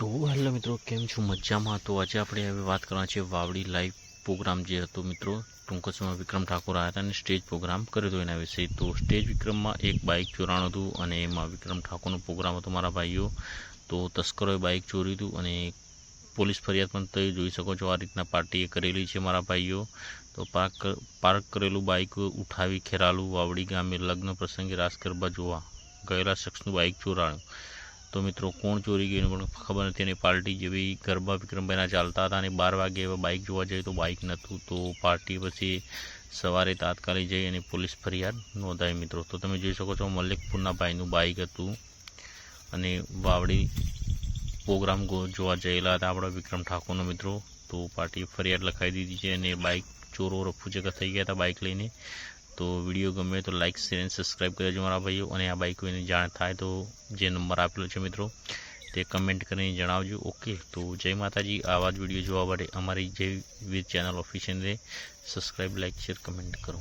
તો હેલો મિત્રો, કેમ છું? મજામાં? તો આજે આપણે હવે વાત કરવાના છે વાવડી લાઈવ પ્રોગ્રામ જે હતો મિત્રો, ટૂંક સમયમાં વિક્રમ ઠાકોર આવ્યા હતા અને સ્ટેજ પ્રોગ્રામ કર્યો હતો એના વિશે. તો સ્ટેજ વિક્રમમાં એક બાઇક ચોરાણું હતું અને એમાં વિક્રમ ઠાકોરનો પ્રોગ્રામ હતો મારા ભાઈઓ. તો તસ્કરોએ બાઇક ચોર્યું હતું અને પોલીસ ફરિયાદ પણ તમે જોઈ શકો છો આ રીતના પાર્ટીએ કરેલી છે મારા ભાઈઓ. તો પાર્ક પાર્ક કરેલું બાઇક ઉઠાવી ખેરાલું વાવડી ગામે લગ્ન પ્રસંગે રાસ ગરબા જોવા ગયેલા શખ્સનું બાઇક ચોરાણું. તો મિત્રો, કોણ ચોરી ગયું પણ ખબર નથી અને પાર્ટી જેવી ગરબા વિક્રમભાઈના ચાલતા હતા અને બાર વાગે એવા બાઇક જોવા જઈએ તો બાઇક નહોતું તો પાર્ટી પછી સવારે તાત્કાલિક જઈ અને પોલીસ ફરિયાદ નોંધાઈ મિત્રો. તો તમે જોઈ શકો છો, મલિકપુરના ભાઈનું બાઇક હતું અને વાવડી પ્રોગ્રામ જોવા જયેલા હતા આપણા વિક્રમ ઠાકોરનો મિત્રો. તો પાર્ટીએ ફરિયાદ લખાવી દીધી છે અને બાઇક ચોરો રફુ જગા થઈ ગયા હતા બાઇક લઈને. તો વીડિયો ગમે તો લાઇક શેર અને સબસ્ક્રાઈબ કરજો મારા ભાઈઓ. અને આ બાઇક કોઈને જાણ થાય તો જે નંબર આપેલો છે મિત્રો, તે કમેન્ટ કરીને જણાવજો. ઓકે તો જય માતાજી. આવા જ વીડિયો જોવા માટે અમારી જે વીર ચેનલ ઓફિશિયલને સબસ્ક્રાઈબ લાઇક શેર કમેન્ટ કરો.